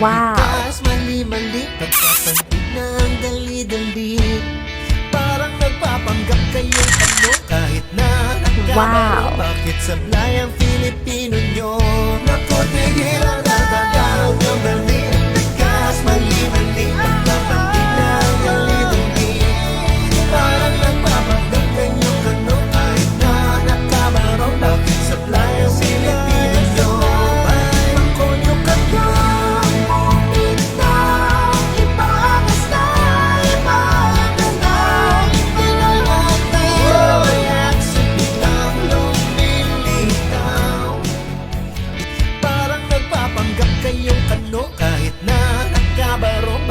Wow. Kas mali-mali Pagkapantig na ang dali-dali Parang nagpapanggap kayong ano Kahit na nagkamali Wow. Bakit sablay ang Filipino nyo Naku,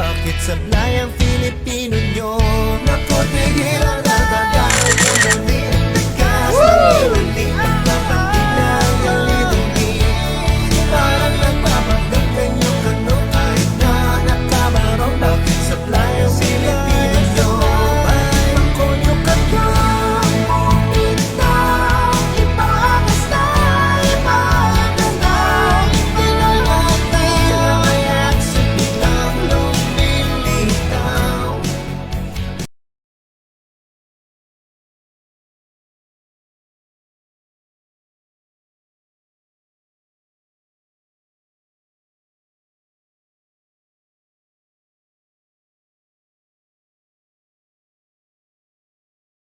Bakit sablay ang Filipino nyo